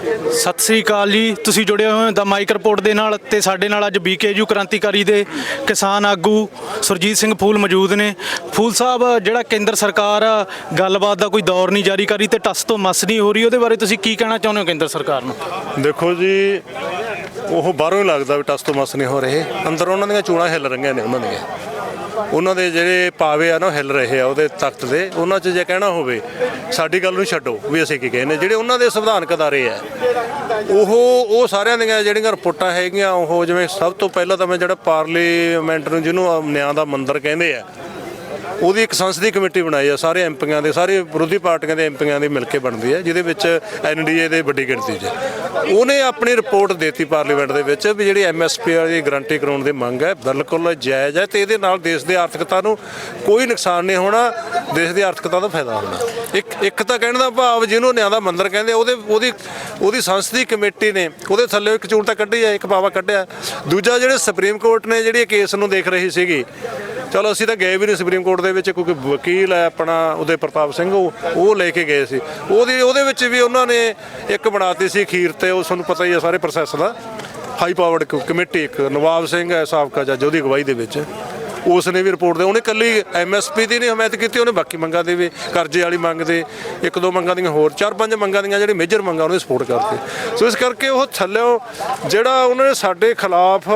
ਸਤਿ ਸ੍ਰੀ ਅਕਾਲ ਜੀ। ਤੁਸੀਂ ਜੁੜੇ ਹੋਏ ਹੋ ਦਾ ਮਾਈਕ ਰਿਪੋਰਟ ਦੇ ਨਾਲ ਤੇ ਸਾਡੇ ਨਾਲ ਅੱਜ ਬੀਕੇਯੂ ਕ੍ਰਾਂਤੀਕਾਰੀ ਦੇ ਕਿਸਾਨ ਆਗੂ ਸੁਰਜੀਤ ਸਿੰਘ ਫੂਲ ਮੌਜੂਦ ਨੇ। ਫੂਲ ਸਾਹਿਬ, ਜਿਹੜਾ ਕੇਂਦਰ ਸਰਕਾਰ ਗੱਲਬਾਤ ਦਾ ਕੋਈ ਦੌਰ ਨਹੀਂ ਜਾਰੀ ਕਰੀ ਤੇ ਟਸ ਤੋਂ ਮਸ ਨਹੀਂ ਹੋ ਰਹੀ, ਉਹਦੇ ਬਾਰੇ ਤੁਸੀਂ ਕੀ ਕਹਿਣਾ ਚਾਹੁੰਦੇ ਹੋ ਕੇਂਦਰ ਸਰਕਾਰ ਨੂੰ? ਦੇਖੋ ਜੀ, ਉਹ ਬਾਹਰੋਂ ਹੀ ਲੱਗਦਾ ਵੀ ਟਸ ਤੋਂ ਮਸ ਨਹੀਂ ਹੋ ਰਹੇ। ਅੰਦਰ ਉਹਨਾਂ ਦੀਆਂ ਚੂੜਾਂ ਹਿੱਲ ਰਹੀਆਂ ਨੇ, ਉਹਨਾਂ ਦੀਆਂ। ਉਹਨਾਂ ਦੇ ਜਿਹੜੇ ਪਾਵੇ ਆ ਨਾ ਹਿੱਲ ਰਹੇ ਆ ਉਹਦੇ ਤਖਤ ਦੇ, ਉਹਨਾਂ 'ਚ ਜੇ ਕਹਿਣਾ ਹੋਵੇ, ਸਾਡੀ ਗੱਲ ਨੂੰ ਛੱਡੋ ਵੀ ਅਸੀਂ ਕੀ ਕਹਿੰਦੇ ਜਿਹੜੇ ਉਹਨਾਂ ਦੇ ਸੰਵਿਧਾਨਕ ਅਦਾਰੇ ਆ, ਉਹ ਉਹ ਸਾਰਿਆਂ ਦੀਆਂ ਜਿਹੜੀਆਂ ਰਿਪੋਰਟਾਂ ਹੈਗੀਆਂ, ਉਹ ਜਿਵੇਂ ਸਭ ਤੋਂ ਪਹਿਲਾਂ ਤਾਂ ਮੈਂ ਜਿਹੜਾ ਪਾਰਲੀਮੈਂਟ ਨੂੰ ਜਿਹਨੂੰ ਨਿਆਂ ਦਾ ਮੰਦਰ ਕਹਿੰਦੇ ਆ ਉਹਦੀ ਇੱਕ ਸੰਸਦੀ ਕਮੇਟੀ ਬਣਾਈ ਆ, ਸਾਰੇ ਐਮਪੀਆਂ ਦੇ, ਸਾਰੇ ਵਿਰੋਧੀ ਪਾਰਟੀਆਂ ਦੇ ਐਮਪੀਆਂ ਦੀ ਮਿਲ ਕੇ ਬਣਦੀ ਹੈ, ਜਿਹਦੇ ਵਿੱਚ ਐਨਡੀਏ ਦੇ ਵੱਡੀ ਗਿਣਤੀ 'ਚ। ਉਹਨੇ ਆਪਣੀ ਰਿਪੋਰਟ ਦਿੱਤੀ ਪਾਰਲੀਮੈਂਟ ਦੇ ਵਿੱਚ ਵੀ ਜਿਹੜੀ ਐਮਐਸਪੀ ਵਾਲੀ ਗਰੰਟੀ ਕਰਾਉਣ ਦੀ ਮੰਗ ਹੈ, ਬਿਲਕੁਲ ਜਾਇਜ਼ ਹੈ ਤੇ ਇਹਦੇ ਨਾਲ ਦੇਸ਼ ਦੀ ਆਰਥਿਕਤਾ ਨੂੰ ਕੋਈ ਨੁਕਸਾਨ ਨਹੀਂ ਹੋਣਾ, ਦੇਸ਼ ਦੀ ਆਰਥਿਕਤਾ ਦਾ ਫਾਇਦਾ ਹੋਣਾ। ਇੱਕ ਇੱਕ ਤਾਂ ਕਹਿਣ ਦਾ ਭਾਵ ਜਿਹਨੂੰ ਨਿਆਂ ਦਾ ਮੰਦਰ ਕਹਿੰਦੇ ਉਹਦੇ, ਉਹਦੀ ਉਹਦੀ ਸੰਸਦੀ ਕਮੇਟੀ ਨੇ, ਉਹਦੇ ਥੱਲੇ ਇੱਕ ਚੂੜ ਤਾਂ ਕੱਢੀ ਹੈ, ਇੱਕ ਪਾਵਾ ਕੱਢਿਆ। ਦੂਜਾ ਜਿਹੜੇ ਸੁਪਰੀਮ ਕੋਰਟ ਨੇ ਜਿਹੜੀ ਇਹ ਕੇਸ ਨੂੰ ਦੇਖ ਰਹੀ ਸੀਗੀ ਚਲੋ, ਅਸੀਂ ਤਾਂ ਗਏ ਵੀ ਨਹੀਂ ਸੁਪਰੀਮ ਕੋਰਟ ਦੇ ਵਿੱਚ, ਕਿਉਂਕਿ ਵਕੀਲ ਹੈ ਆਪਣਾ ਉਦੇ ਪ੍ਰਤਾਪ ਸਿੰਘ, ਉਹ ਉਹ ਲੈ ਕੇ ਗਏ ਸੀ। ਉਹਦੀ, ਉਹਦੇ ਵਿੱਚ ਵੀ ਉਹਨਾਂ ਨੇ ਇੱਕ ਬਣਾਤੀ ਸੀ ਖੀਰ ਤੇ, ਉਹ ਤੁਹਾਨੂੰ ਪਤਾ ਹੀ ਹੈ ਸਾਰੇ ਪ੍ਰੋਸੈਸ ਦਾ। ਹਾਈ ਪਾਵਰਡ ਕਮੇਟੀ ਇੱਕ, ਨਵਾਬ ਸਿੰਘ ਹੈ ਸਾਬਕਾ ਜੱਜ, ਉਹਦੀ ਅਗਵਾਈ ਦੇ ਵਿੱਚ। ਉਸ ਨੇ ਵੀ ਰਿਪੋਰਟ ਦੇ, ਉਹਨੇ ਕੱਲੀ ਐਮਐਸਪੀ ਦੀ ਨਹੀਂ ਹਮਾਇਤ ਕੀਤੀ, ਉਹਨੇ ਬਾਕੀ ਮੰਗਾਂ ਦੇ ਵੀ, ਕਰਜ਼ੇ ਵਾਲੀ ਮੰਗ ਦੇ, ਇੱਕ ਦੋ ਮੰਗਾਂ ਦੀਆਂ ਹੋਰ, ਚਾਰ ਪੰਜ ਮੰਗਾਂ ਦੀਆਂ ਜਿਹੜੇ ਮੇਜਰ ਮੰਗਾਂ ਉਹਨੇ ਸਪੋਰਟ ਕਰਤੀ। ਸੋ ਇਸ ਕਰਕੇ ਉਹ ਥੱਲਿਓ ਜਿਹੜਾ ਉਹਨਾਂ ਨੇ ਸਾਡੇ ਖਿਲਾਫ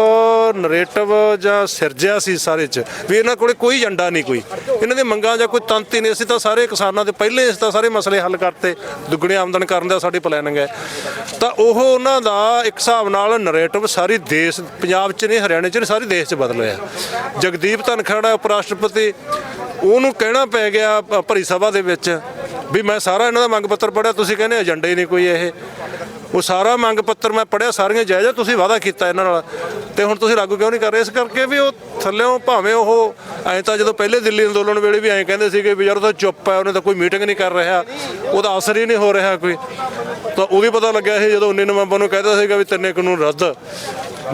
ਨਰੇਟਿਵ ਜਾਂ ਸਿਰਜਿਆ ਸੀ ਸਾਰੇ ਚ, ਵੀ ਇਹਨਾਂ ਕੋਲੇ ਕੋਈ ਏਜੰਡਾ ਨਹੀਂ ਕੋਈ। ਇਹਨਾਂ ਦੀਆਂ ਮੰਗਾਂ ਜਾਂ ਕੋਈ ਤੰਤ ਹੀ ਨਹੀਂ, ਅਸੀਂ ਤਾਂ ਸਾਰੇ ਕਿਸਾਨਾਂ ਦੇ ਪਹਿਲੇ ਇਸ ਤਾਂ ਸਾਰੇ ਮਸਲੇ ਹੱਲ ਕਰਤੇ, ਦੁੱਗਣੇ ਆਮਦਨ ਕਰਨ ਦਾ ਸਾਡੀ ਪਲੈਨਿੰਗ ਹੈ। ਤਾਂ ਉਹ ਉਹਨਾਂ ਦਾ ਇੱਕ ਹਿਸਾਬ ਨਾਲ ਨਰੇਟਿਵ ਸਾਰੀ ਦੇਸ਼, ਪੰਜਾਬ ਚ ਨਹੀਂ, ਹਰਿਆਣੇ ਚ ਨਹੀਂ, ਸਾਰੇ ਦੇਸ਼ ਚ ਬਦਲ ਹੋਇਆ। ਜਗਦੀਪ ਧਨਖੜ ਹੈ ਉਪ ਰਾਸ਼ਟਰਪਤੀ ਉਹਨੂੰ ਕਹਿਣਾ ਪੈ ਗਿਆ ਭਰੀ ਸਭਾ ਦੇ ਵਿੱਚ ਵੀ ਮੈਂ ਸਾਰਾ ਇਹਨਾਂ ਦਾ ਮੰਗ ਪੱਤਰ ਪੜਿਆ ਤੁਸੀਂ ਕਹਿੰਦੇ ਏਜੰਡਾ ਹੀ ਨਹੀਂ ਕੋਈ ਇਹ। ਉਹ ਸਾਰਾ ਮੰਗ ਪੱਤਰ ਮੈਂ ਪੜਿਆ ਸਾਰੀਆਂ ਜਾਇਜ਼ ਤੁਸੀਂ ਵਾਅਦਾ ਕੀਤਾ ਇਹਨਾਂ ਨਾਲ। ਤੇ ਹੁਣ ਤੁਸੀਂ ਲਾਗੂ ਕਿਉਂ ਨਹੀਂ ਕਰ ਰਹੇ? ਇਸ ਕਰਕੇ ਵੀ ਉਹ ਥੱਲਿਓਂ ਭਾਵੇਂ ਉਹ ਐਂ ਤਾਂ ਜਦੋਂ ਪਹਿਲੇ ਦਿੱਲੀ ਅੰਦੋਲਨ ਵੇਲੇ ਵੀ ਐਂ ਕਹਿੰਦੇ ਸੀਗੇ ਵੀ ਯਾਰ ਉਹ ਤਾਂ ਚੁੱਪ ਹੈ, ਉਹਨੇ ਤਾਂ ਕੋਈ ਮੀਟਿੰਗ ਨਹੀਂ ਕਰ ਰਿਹਾ, ਉਹਦਾ ਅਸਰ ਹੀ ਨਹੀਂ ਹੋ ਰਿਹਾ ਕੋਈ। ਤਾਂ ਉਹ ਵੀ ਪਤਾ ਲੱਗਿਆ ਸੀ ਜਦੋਂ 19 ਨਵੰਬਰ ਨੂੰ ਕਹਿੰਦਾ ਸੀਗਾ ਵੀ ਤਿੰਨੇ ਕਾਨੂੰਨ ਰੱਦ।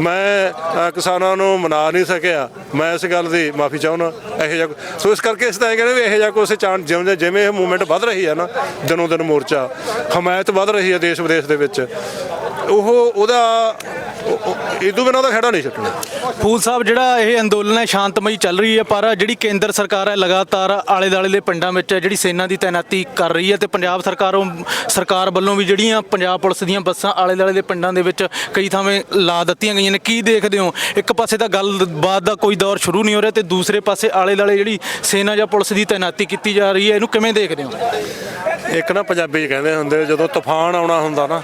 ਮੈਂ ਕਿਸਾਨਾਂ ਨੂੰ ਮਨਾ ਨਹੀਂ ਸਕਿਆ। ਮੈਂ ਇਸ ਗੱਲ ਦੀ ਮਾਫੀ ਚਾਹੁੰਦਾ। ਇਹੋ ਜਿਹਾ ਸੋ ਇਸ ਕਰਕੇ ਇਸ ਤਾਂ ਇਹ ਕਹਿੰਦੇ ਵੀ ਇਹੋ ਜਿਹਾ ਕੋਈ ਚਾਂਸ ਜਿਵੇਂ ਜਿਵੇਂ ਇਹ ਮੂਵਮੈਂਟ ਵੱਧ ਰਹੀ ਹੈ ਨਾ, ਦਿਨੋਂ ਦਿਨ ਮੋਰਚਾ, ਹਮਾਇਤ ਵੱਧ ਰਹੀ ਹੈ ਦੇਸ਼ ਵਿਦੇਸ਼ ਦੇ ਵਿੱਚ। ਉਹ ਉਹਦਾ ਇਦੋਂ ਬਿਨਾਂ ਉਹਦਾ ਖੜਾ ਨਹੀਂ ਛੱਡਣਾ ਫੂਲ ਸਾਹਿਬ ਜਿਹੜਾ ਇਹ ਅੰਦੋਲਨ ਹੈ ਸ਼ਾਂਤਮਈ ਚੱਲ ਰਹੀ ਹੈ ਪਰ ਜਿਹੜੀ ਕੇਂਦਰ ਸਰਕਾਰ ਹੈ ਲਗਾਤਾਰ ਆਲੇ ਦਾਲੇ ਦੇ ਪਿੰਡਾਂ ਵਿੱਚ ਜਿਹੜੀ ਸੈਨਾ ਦੀ ਤਾਇਨਾਤੀ ਕਰ ਰਹੀ ਹੈ ਤੇ ਪੰਜਾਬ ਸਰਕਾਰੋਂ ਸਰਕਾਰ ਵੱਲੋਂ ਵੀ ਜਿਹੜੀਆਂ ਪੰਜਾਬ ਪੁਲਿਸ ਦੀਆਂ ਬੱਸਾਂ ਆਲੇ ਦਾਲੇ ਦੇ ਪਿੰਡਾਂ ਦੇ ਵਿੱਚ ਕਈ ਥਾਵੇਂ ਲਾ ਦਿੱਤੀਆਂ ਗਈਆਂ ਨੇ। ਕੀ ਦੇਖਦੇ ਹੋ? ਇੱਕ ਪਾਸੇ ਤਾਂ ਗੱਲਬਾਤ ਦਾ ਕੋਈ ਦੌਰ ਸ਼ੁਰੂ ਨਹੀਂ ਹੋ ਰਿਹਾ ਤੇ ਦੂਸਰੇ ਪਾਸੇ ਆਲੇ ਦਾਲੇ ਜਿਹੜੀ ਸੈਨਾ ਜਾਂ ਪੁਲਿਸ ਦੀ ਤਾਇਨਾਤੀ ਕੀਤੀ ਜਾ ਰਹੀ ਹੈ ਇਹਨੂੰ ਕਿਵੇਂ ਦੇਖਦੇ ਹੋ? ਇੱਕ ਨਾ ਪੰਜਾਬੀ ਕਹਿੰਦੇ ਹੁੰਦੇ ਜਦੋਂ ਤੂਫਾਨ ਆਉਣਾ ਹੁੰਦਾ ਨਾ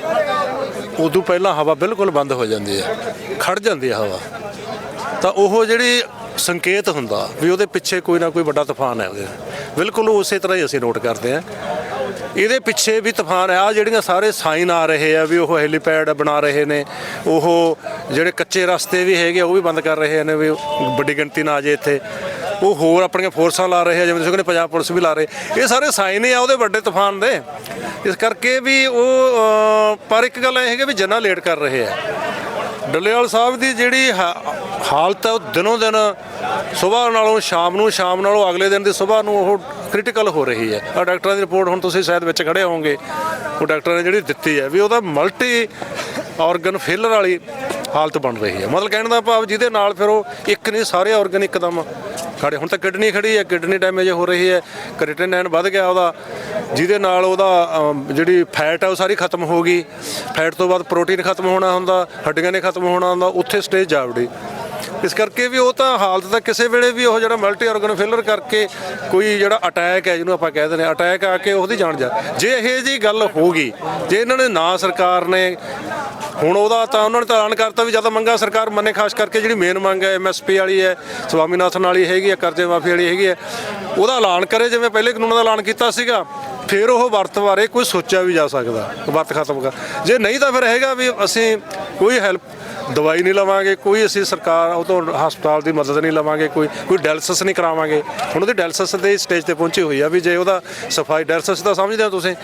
ਉਦੋਂ ਪਹਿਲਾਂ ਹਵਾ ਬਿਲਕੁਲ ਬੰਦ ਹੋ ਜਾਂਦੀ ਹੈ ਖੜ ਜਾਂਦੀ ਹੈ ਹਵਾ। ਤਾਂ ਉਹ ਜਿਹੜੀ ਸੰਕੇਤ ਹੁੰਦਾ ਵੀ ਉਹਦੇ ਪਿੱਛੇ ਕੋਈ ਨਾ ਕੋਈ ਵੱਡਾ ਤੂਫਾਨ ਹੈ ਉਹਦੇ। ਬਿਲਕੁਲ ਉਸੇ ਤਰ੍ਹਾਂ ਹੀ ਅਸੀਂ ਨੋਟ ਕਰਦੇ ਹਾਂ। ਇਹਦੇ ਪਿੱਛੇ ਵੀ ਤੂਫਾਨ ਆ ਜਿਹੜੀਆਂ ਸਾਰੇ ਸਾਈਨ ਆ ਰਹੇ ਆ ਵੀ ਉਹ ਹੈਲੀਪੈਡ ਬਣਾ ਰਹੇ ਨੇ। ਉਹ ਜਿਹੜੇ ਕੱਚੇ ਰਸਤੇ ਵੀ ਹੈਗੇ ਆ, ਉਹ ਵੀ ਬੰਦ ਕਰ ਰਹੇ ਨੇ ਵੀ ਵੱਡੀ ਗਿਣਤੀ ਨਾ ਆ ਜੇ ਇੱਥੇ। ਉਹ ਹੋਰ ਆਪਣੀਆਂ ਫੋਰਸਾਂ ਲਾ ਰਹੇ ਆ, ਜਿਵੇਂ ਤੁਸੀਂ ਕਹਿੰਦੇ ਪੰਜਾਬ ਪੁਲਿਸ ਵੀ ਲਾ ਰਹੇ। ਇਹ ਸਾਰੇ ਸਾਈਨ ਹੀ ਆ ਉਹਦੇ ਵੱਡੇ ਤੂਫਾਨ ਦੇ। ਇਸ ਕਰਕੇ ਵੀ ਉਹ ਪਰ ਇੱਕ ਗੱਲ ਇਹ ਹੈਗੀ ਵੀ ਜਨਾ ਲੇਟ ਕਰ ਰਹੇ ਆ। ਡੱਲੇਵਾਲ ਸਾਹਿਬ ਦੀ ਜਿਹੜੀ ਹਾ- ਹਾਲਤ ਹੈ ਉਹ ਦਿਨੋਂ ਦਿਨ ਸਵੇਰ ਨਾਲੋਂ, ਸ਼ਾਮ ਨੂੰ, ਸ਼ਾਮ ਨਾਲੋਂ ਅਗਲੇ ਦਿਨ ਦੀ ਸਵੇਰ ਨੂੰ ਉਹ ਕ੍ਰਿਟੀਕਲ ਹੋ ਰਹੀ ਹੈ। ਆ ਡਾਕਟਰਾਂ ਦੀ ਰਿਪੋਰਟ ਹੁਣ ਤੁਸੀਂ ਸ਼ਾਇਦ ਵਿੱਚ ਖੜੇ ਹੋਵੋਗੇ। ਉਹ ਡਾਕਟਰਾਂ ਨੇ ਜਿਹੜੀ ਦਿੱਤੀ ਹੈ ਵੀ ਉਹਦਾ ਮਲਟੀ ਆਰਗਨ ਫੇਲਰ ਵਾਲੀ ਹਾਲਤ ਬਣ ਰਹੀ ਹੈ। ਮਤਲਬ ਕਹਿਣ ਦਾ ਭਾਵ ਜਿਹਦੇ ਨਾਲ ਫਿਰ ਉਹ ਇੱਕ ਨਹੀਂ, ਸਾਰੇ ਆਰਗਨ ਇੱਕਦਮ ਖੜੇ, ਹੁਣ ਤਾਂ ਕਿਡਨੀ ਖੜੀ ਹੈ, ਕਿਡਨੀ ਡੈਮੇਜ ਹੋ ਰਹੀ ਹੈ ਕ੍ਰਿਟਿਨਾਈਨ ਵੱਧ ਗਿਆ ਉਹਦਾ, ਜਿਹਦੇ ਨਾਲ ਉਹਦਾ ਜਿਹੜੀ ਫੈਟ ਹੈ ਉਹ ਸਾਰੀ ਖਤਮ ਹੋ ਗਈ। ਫੈਟ ਤੋਂ ਬਾਅਦ ਪ੍ਰੋਟੀਨ ਖਤਮ ਹੋਣਾ ਹੁੰਦਾ, ਹੱਡੀਆਂ ਨੇ ਖਤਮ ਹੋਣਾ ਹੁੰਦਾ, ਉੱਥੇ ਸਟੇਜ ਜਾ ਜਾਵੜੀ ਇਸ ਕਰਕੇ ਵੀ ਉਹ ਤਾਂ ਹਾਲਤ ਤਾਂ ਕਿਸੇ ਵੇਲੇ ਵੀ ਉਹ ਜਿਹੜਾ ਮਲਟੀ ਆਰਗਨ ਫੇਲਰ ਕਰਕੇ ਕੋਈ ਜਿਹੜਾ ਅਟੈਕ ਹੈ, ਜਿਹਨੂੰ ਆਪਾਂ ਕਹਿ ਦਿੰਦੇ ਅਟੈਕ ਆ ਕੇ ਉਹਦੀ ਜਾਨ ਜਾ ਜੇ ਇਹ ਜੀ ਗੱਲ ਹੋ ਗਈ, ਜੇ ਇਹਨਾਂ ਨੇ ਨਾ ਸਰਕਾਰ ਨੇ ਹੁਣ ਉਹਦਾ ਤਾਂ ਉਹਨਾਂ ਨੇ ਤਾਂ ਐਲਾਨ ਕਰਤਾ ਵੀ ਜ਼ਿਆਦਾ ਮੰਗਾ ਸਰਕਾਰ ਮੰਨੇ, ਖਾਸ ਕਰਕੇ ਜਿਹੜੀ ਮੇਨ ਮੰਗ ਹੈ ਐਮਐਸਪੀ ਵਾਲੀ ਹੈ, ਸਵਾਮੀਨਾਥਨ ਵਾਲੀ ਹੈਗੀ ਹੈ, ਕਰਜ਼ੇ ਮਾਫੀ ਵਾਲੀ ਹੈਗੀ ਹੈ, ਉਹਦਾ ਐਲਾਨ ਕਰੇ ਜਿਵੇਂ ਪਹਿਲੇ ਕਾਨੂੰਨਾਂ ਦਾ ਐਲਾਨ ਕੀਤਾ ਸੀਗਾ, ਫਿਰ ਉਹ ਵਰਤ ਬਾਰੇ ਕੋਈ ਸੋਚਿਆ ਵੀ ਜਾ ਸਕਦਾ, ਵਰਤ ਖਤਮ ਕਰ। ਜੇ ਨਹੀਂ ਤਾਂ ਫਿਰ ਹੈਗਾ ਵੀ ਅਸੀਂ ਕੋਈ ਹੈਲਪ ਦਵਾਈ ਨਹੀਂ ਲਵਾਂਗੇ ਕੋਈ ਅਸੀਂ ਸਰਕਾਰ ਉਹ ਤੋਂ ਹਸਪਤਾਲ ਦੀ ਮਦਦ ਨਹੀਂ ਲਵਾਂਗੇ ਕੋਈ ਕੋਈ ਡਾਇਲਸਿਸ ਨਹੀਂ ਕਰਾਵਾਂਗੇ। ਹੁਣ ਉਹਦੀ ਡਾਇਲਸਿਸ ਦੇ ਸਟੇਜ ਤੇ ਪਹੁੰਚੀ ਹੋਈ ਆ ਵੀ ਜੇ ਉਹਦਾ ਸਫ਼ਾਈ ਡਾਇਲਸਿਸ ਦਾ ਸਮਝਦੇ ਹੋ ਤੁਸੀਂ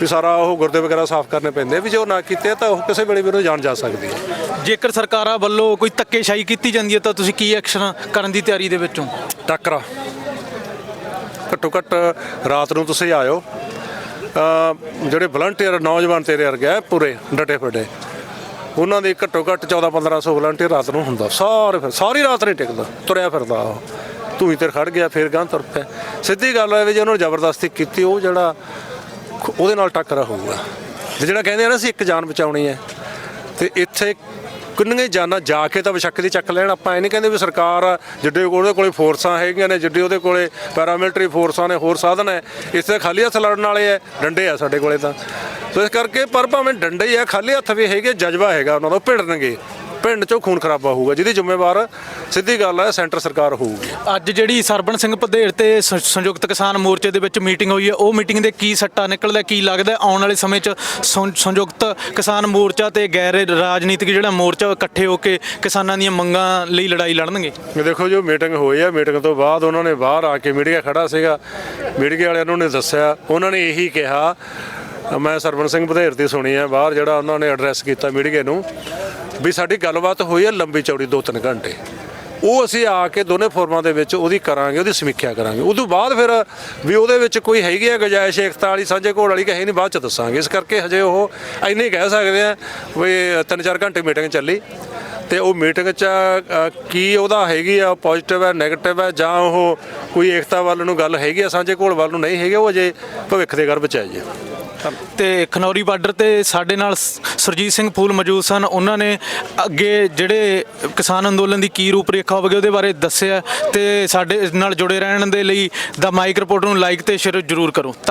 ਵੀ ਸਾਰਾ ਉਹ ਗੁਰਦੇ ਵਗੈਰਾ ਸਾਫ਼ ਕਰਨੇ ਪੈਂਦੇ ਵੀ ਜੇ ਉਹ ਨਾ ਕੀਤੇ ਤਾਂ ਉਹ ਕਿਸੇ ਵੇਲੇ ਵੀ ਉਹਨੂੰ ਜਾਣ ਜਾ ਸਕਦੀ ਹੈ ਜੇਕਰ ਸਰਕਾਰਾਂ ਵੱਲੋਂ ਕੋਈ ਧੱਕੇਸ਼ਾਹੀ ਕੀਤੀ ਜਾਂਦੀ ਹੈ ਤਾਂ ਤੁਸੀਂ ਕੀ ਐਕਸ਼ਨ ਕਰਨ ਦੀ ਤਿਆਰੀ ਦੇ ਵਿੱਚੋਂ? ਟੱਕਰਾ। ਘੱਟੋ ਘੱਟ ਰਾਤ ਨੂੰ ਤੁਸੀਂ ਆਇਓ। ਜਿਹੜੇ ਵਲੰਟੀਅਰ ਨੌਜਵਾਨ ਤੇਰੇ ਵਰਗੇ ਆ ਪੂਰੇ ਡਟੇ ਫੜੇ ਉਹਨਾਂ ਦੇ ਘੱਟੋ ਘੱਟ 14 1500 ਵਲੰਟੀਅਰ ਰਾਤ ਨੂੰ ਹੁੰਦਾ। ਸਾਰੇ ਫਿਰ ਸਾਰੀ ਰਾਤ ਨਹੀਂ ਟਿਕਦਾ। ਤੁਰਿਆ ਫਿਰਦਾ ਉਹ। ਧੂਈ ਹੀ ਤੇ ਖੜ ਗਿਆ, ਫਿਰ ਗਾਂ ਤੁਰ ਪਿਆ। ਸਿੱਧੀ ਗੱਲ ਹੈ ਵੀ ਜੇ ਉਹਨੂੰ ਜ਼ਬਰਦਸਤੀ ਕੀਤੀ, ਉਹ ਜਿਹੜਾ ਉਹਦੇ ਨਾਲ ਟੱਕਰਾ ਹੋਊਗਾ। ਤੇ ਜਿਹੜਾ ਕਹਿੰਦੇ ਆ ਨਾ, ਅਸੀਂ ਇੱਕ ਜਾਨ ਬਚਾਉਣੀ ਹੈ। ਤੇ ਇੱਥੇ ਕਿੰਨੀਆਂ ਜਾਨਾਂ ਜਾ ਕੇ ਤਾਂ ਵਿਸ਼ੱਕ ਦੀ ਚੱਕ ਲੈਣ। ਆਪਾਂ ਇਹ ਨਹੀਂ ਕਹਿੰਦੇ ਵੀ ਸਰਕਾਰ ਆ, ਜਿੱਡੇ ਕੋਲ ਉਹਦੇ ਕੋਲੇ ਫੋਰਸਾਂ ਹੈਗੀਆਂ ਨੇ ਜਿੱਡੇ ਉਹਦੇ ਕੋਲੇ ਪੈਰਾਮਿਲਟਰੀ ਫੋਰਸਾਂ ਨੇ ਹੋਰ ਸਾਧਨ ਹੈ। ਇੱਥੇ ਖਾਲੀ ਹੱਥ ਲੜਨ ਵਾਲੇ ਆ ਡੰਡੇ ਆ ਸਾਡੇ ਕੋਲੇ ਤਾਂ। ਸੋ ਇਸ ਕਰਕੇ ਪਰ ਭਾਵੇਂ ਡੰਡੇ ਹੀ ਆ ਖਾਲੀ ਹੱਥ ਵੀ ਹੈਗੇ ਜਜ਼ਬਾ ਹੈਗਾ ਉਹਨਾਂ ਦਾ ਭਿੜਨਗੇ। ਪਿੰਡ ਚੋਂ ਖੂਨ ਖਰਾਬਾ ਹੋਊਗਾ ਜਿਹਦੀ ਜ਼ਿੰਮੇਵਾਰ ਸਿੱਧੀ ਗੱਲ ਹੈ ਸੈਂਟਰ ਸਰਕਾਰ ਹੋਊਗੀ। ਅੱਜ ਜਿਹੜੀ ਸਰਬਣ ਸਿੰਘ ਪਧੇੜ ਤੇ ਸੰਯੁਕਤ ਕਿਸਾਨ ਮੋਰਚੇ ਦੇ ਵਿੱਚ ਮੀਟਿੰਗ ਹੋਈ ਹੈ ਉਹ ਮੀਟਿੰਗ ਦੇ ਕੀ ਸੱਟਾ ਨਿਕਲਦਾ ਕੀ ਲੱਗਦਾ ਆਉਣ ਵਾਲੇ ਸਮੇਂ 'ਚ ਸੰਯੁਕਤ ਕਿਸਾਨ ਮੋਰਚਾ ਤੇ ਗੈਰ ਰਾਜਨੀਤਿਕ ਜਿਹੜਾ ਮੋਰਚਾ ਇਕੱਠੇ ਹੋ ਕੇ ਕਿਸਾਨਾਂ ਦੀਆਂ ਮੰਗਾਂ ਲਈ ਲੜਾਈ ਲੜਨਗੇ? ਇਹ ਦੇਖੋ ਜੋ ਮੀਟਿੰਗ ਹੋਈ ਆ ਮੀਟਿੰਗ ਤੋਂ ਬਾਅਦ ਉਹਨਾਂ ਨੇ ਬਾਹਰ ਆ ਕੇ ਮੀਡੀਆ ਖੜਾ ਸੀਗਾ। ਮੀਡੀਆ ਵਾਲਿਆਂ ਨੂੰ ਨੇ ਦੱਸਿਆ ਉਹਨਾਂ ਨੇ ਇਹੀ ਕਿਹਾ। ਮੈਂ ਸਰਵਨ ਸਿੰਘ ਬਧੇਰ ਦੀ ਸੁਣੀ ਆ ਬਾਹਰ ਜਿਹੜਾ ਉਹਨਾਂ ਨੇ ਐਡਰੈਸ ਕੀਤਾ ਮੀਡੀਆ ਨੂੰ। ਵੀ ਸਾਡੀ ਗੱਲਬਾਤ ਹੋਈ ਹੈ ਲੰਬੀ ਚੌੜੀ 2-3 ਘੰਟੇ। ਉਹ ਅਸੀਂ ਆ ਕੇ ਦੋਨੇ ਫੋਰਮਾਂ ਦੇ ਵਿੱਚ ਉਹਦੀ ਕਰਾਂਗੇ, ਉਹਦੀ ਸਮੀਖਿਆ ਕਰਾਂਗੇ। ਉਦੋਂ ਬਾਅਦ ਫਿਰ ਵੀ ਉਹਦੇ ਵਿੱਚ ਕੋਈ ਹੈਗੀ ਆ ਗੁਜਾਇਸ਼, ਏਕਤਾ ਵਾਲੀ, ਸਾਂਝੇ ਘੋੜ ਵਾਲੀ ਕਹੇ ਨਹੀਂ, ਬਾਅਦ ਚ ਦੱਸਾਂਗੇ। ਇਸ ਕਰਕੇ ਹਜੇ ਉਹ ਇੰਨੇ ਕਹਿ ਸਕਦੇ ਆ ਵੀ 3-4 ਘੰਟੇ ਮੀਟਿੰਗ ਚੱਲੀ। ਤੇ ਉਹ ਮੀਟਿੰਗ 'ਚ ਕੀ ਉਹਦਾ ਹੈਗੀ ਆ ਪੋਜ਼ਿਟਿਵ ਹੈ 네ਗੇਟਿਵ ਹੈ, ਜਾਂ ਉਹ ਕੋਈ ਏਕਤਾ ਵੱਲ ਨੂੰ ਗੱਲ ਹੈਗੀ ਆ, ਸਾਂਝੇ ਘੋਲ ਵੱਲ ਨੂੰ ਨਹੀਂ ਹੈਗੀ, ਉਹ ਅਜੇ ਭਵਿੱਖ ਦੇ ਗਰਭ 'ਚ ਹੈ ਜੀ। ਤੇ ਖਨੌਰੀ ਬਾਰਡਰ ਤੇ ਸਾਡੇ ਨਾਲ ਸ- ਸੁਰਜੀਤ ਸਿੰਘ ਫੂਲ ਮੌਜੂਦ ਸਨ। ਉਹਨਾਂ ਨੇ ਅੱਗੇ ਜਿਹੜੇ ਕਿਸਾਨ ਅੰਦੋਲਨ ਦੀ ਕੀ ਰੂਪਰੇਖਾ ਹੋਵੇਗੀ ਉਹਦੇ ਬਾਰੇ ਦੱਸਿਆ ਤੇ ਸਾਡੇ ਨਾਲ ਜੁੜੇ ਰਹਿਣ ਦੇ ਲਈ ਦਾ ਮਾਈਕ ਰਿਪੋਰਟ ਨੂੰ ਲਾਈਕ ਤੇ ਸ਼ੇਅਰ ਜ਼ਰੂਰ ਕਰੋ। ਧੰਨ-